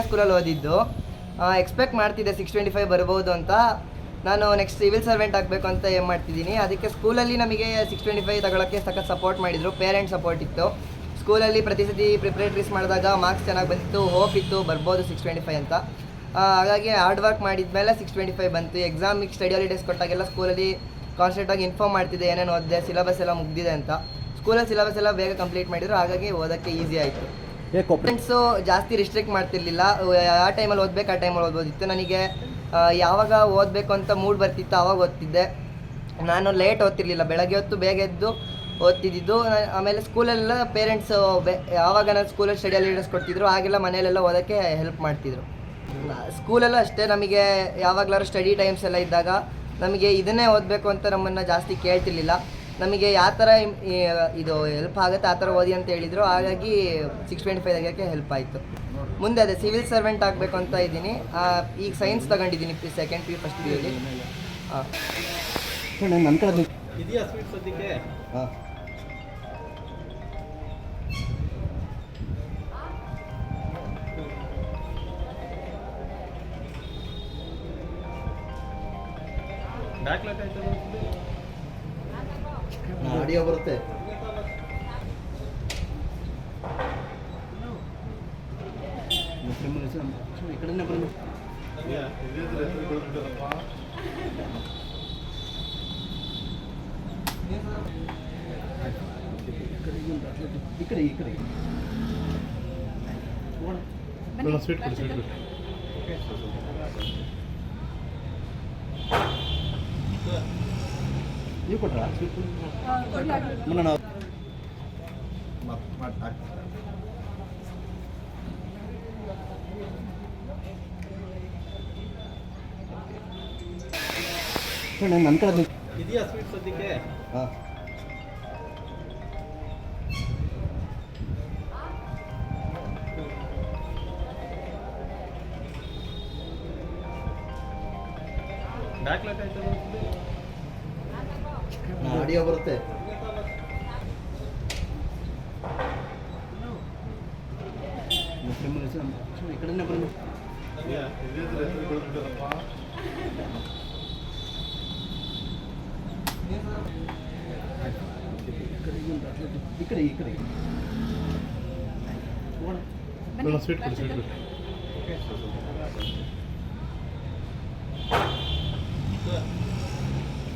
ಸ್ಕೂಲಲ್ಲಿ ಓದಿದ್ದು. ಎಕ್ಸ್ಪೆಕ್ಟ್ ಮಾಡ್ತಿದ್ದೆ ಸಿಕ್ಸ್ ಟ್ವೆಂಟಿ ಫೈವ್ ಬರ್ಬೋದು ಅಂತ. ನಾನು ನೆಕ್ಸ್ಟ್ ಸಿವಿಲ್ ಸರ್ವೆಂಟ್ ಆಗಬೇಕು ಅಂತ ಏಮ್ ಮಾಡ್ತಿದ್ದೀನಿ. ಅದಕ್ಕೆ ಸ್ಕೂಲಲ್ಲಿ ನಮಗೆ ಸಿಕ್ಸ್ ಟ್ವೆಂಟಿ ಫೈವ್ ತಗೊಳ್ಳೋಕ್ಕೆ ಸಖತ್ ಸಪೋರ್ಟ್ ಮಾಡಿದರು. ಪೇರೆಂಟ್ ಸಪೋರ್ಟ್ ಇತ್ತು. ಸ್ಕೂಲಲ್ಲಿ ಪ್ರತಿ ಸತಿ ಪ್ರಿಪ್ರೇಟ್ರೀಸ್ ಮಾಡಿದಾಗ ಮಾರ್ಕ್ಸ್ ಚೆನ್ನಾಗಿ ಬಂದಿತ್ತು. ಹೋಪ್ ಇತ್ತು. ಬರ್ಬೋದು ಸಿಕ್ಸ್ ಟ್ವೆಂಟಿ ಫೈವ್ ಅಂತ ಹಾಗಾಗಿ ಹಾರ್ಡ್ ವರ್ಕ್ ಮಾಡಿದ್ಮೇಲೆ ಸಿಕ್ಸ್ ಟ್ವೆಂಟಿ ಫೈವ್ ಬಂತು ಎಕ್ಸಾಮಿಗೆ ಸ್ಟಡಿ ಹಾಲಿಡೇಸ್ ಕೊಟ್ಟಾಗೆಲ್ಲ ಸ್ಕೂಲಲ್ಲಿ ಕಾನ್ಸ್ಟೆಂಟಾಗಿ ಇನ್ಫಾರ್ಮ್ ಮಾಡ್ತಿದ್ದೆ ಏನೇನು ಓದಿದೆ ಸಿಲೆಬಸ್ ಎಲ್ಲ ಮುಗ್ದಿದೆ ಅಂತ. ಸ್ಕೂಲಲ್ಲಿ ಸಿಲೆಬಸ್ ಎಲ್ಲ ಬೇಗ ಕಂಪ್ಲೀಟ್ ಮಾಡಿದ್ರು. ಹಾಗಾಗಿ ಓದೋಕ್ಕೆ ಈಸಿ ಆಯಿತು. ಫ್ರೆಂಡ್ಸು ಜಾಸ್ತಿ ರಿಸ್ಟ್ರಿಕ್ಟ್ ಮಾಡ್ತಿರ್ಲಿಲ್ಲ. ಆ ಟೈಮಲ್ಲಿ ಓದ್ಬೇಕು, ಆ ಟೈಮಲ್ಲಿ ಓದ್ಬೋದಿತ್ತು. ನನಗೆ ಯಾವಾಗ ಓದಬೇಕು ಅಂತ ಮೂಡ್ ಬರ್ತಿತ್ತು ಆವಾಗ ಓದ್ತಿದ್ದೆ. ನಾನು ಲೇಟ್ ಓದ್ತಿರ್ಲಿಲ್ಲ. ಬೆಳಗ್ಗೆ ಹೊತ್ತು ಬೇಗ ಎದ್ದು ಓದ್ತಿದ್ದಿದ್ದು. ಆಮೇಲೆ ಸ್ಕೂಲಲ್ಲೆಲ್ಲ ಪೇರೆಂಟ್ಸು ಯಾವಾಗ ನಾನು ಸ್ಕೂಲಲ್ಲಿ ಸ್ಟಡಿಯಲ್ಲಿ ಲೀಡರ್ಸ್ ಕೊಡ್ತಿದ್ರು. ಆಗೆಲ್ಲ ಮನೆಯಲ್ಲೆಲ್ಲ ಓದೋಕ್ಕೆ ಹೆಲ್ಪ್ ಮಾಡ್ತಿದ್ರು. ಸ್ಕೂಲಲ್ಲೂ ಅಷ್ಟೇ. ನಮಗೆ ಯಾವಾಗಲಾದ್ರು ಸ್ಟಡಿ ಟೈಮ್ಸ್ ಎಲ್ಲ ಇದ್ದಾಗ ನಮಗೆ ಇದನ್ನೇ ಓದಬೇಕು ಅಂತ ನಮ್ಮನ್ನು ಜಾಸ್ತಿ ಕೇಳ್ತಿರ್ಲಿಲ್ಲ. ನಮಗೆ ಯಾವ ಥರ ಇದು ಹೆಲ್ಪ್ ಆಗುತ್ತೆ ಆ ಥರ ಓದಿ ಅಂತ ಹೇಳಿದರು. ಹಾಗಾಗಿ ಸಿಕ್ಸ್ ಟ್ವೆಂಟಿ ಫೈವ್ ಆಗೋಕ್ಕೆ ಹೆಲ್ಪ್ ಆಯಿತು. ಮುಂದೆ ಅದೇ ಸಿವಿಲ್ ಸರ್ವೆಂಟ್ ಆಗಬೇಕು ಅಂತ ಇದ್ದೀನಿ. ಆ, ಈಗ ಸೈನ್ಸ್ ತಗೊಂಡಿದ್ದೀನಿ P second P first P ಯುಲಿ ಹಾಂ ನಾನು ನನ್ನ ಕಡೆ ಇದೆಯಾ ಸ್ವೀಟ್ ಸದ್ಯಕ್ಕೆ? ಹಾಂ ಬ್ಯಾಕ್ಲಾಕ್ ಆಯ್ತಲ್ಲ ಆಡಿಯೋ ಬರುತ್ತೆ ಈ ಕಡೆನೇ ಬರೋದು ಈ ಕಡೆ ಈ ಕಡೆ ಸ್ವೀಟ್ ಕೊಡಿ ಸ್ವೀಟ್ ಕೊಡಿ ನೀವು ಕೊಟ್ರಾ? ಸ್ವೀಟ್ ಮೊನ್ನೆ ನಾವು ನನ್ನ ಕಡೆ ಇದೆಯಾ ಸ್ವೀಟ್ ಸದ್ಯಕ್ಕೆ? ಹಾಂ. ಬ್ಯಾಕ್ಲಾಕ್ ಆಯ್ತಲ್ಲ ಆಡಿಯೋ ಬರುತ್ತೆ ಈ ಕಡೆನೇ ಬರೋದು ಈ ಕಡೆ ಈ ಕಡೆ ಸ್ವೀಟ್ ಕೊಡಿ ಸ್ವೀಟ್ ಕೊಡಿ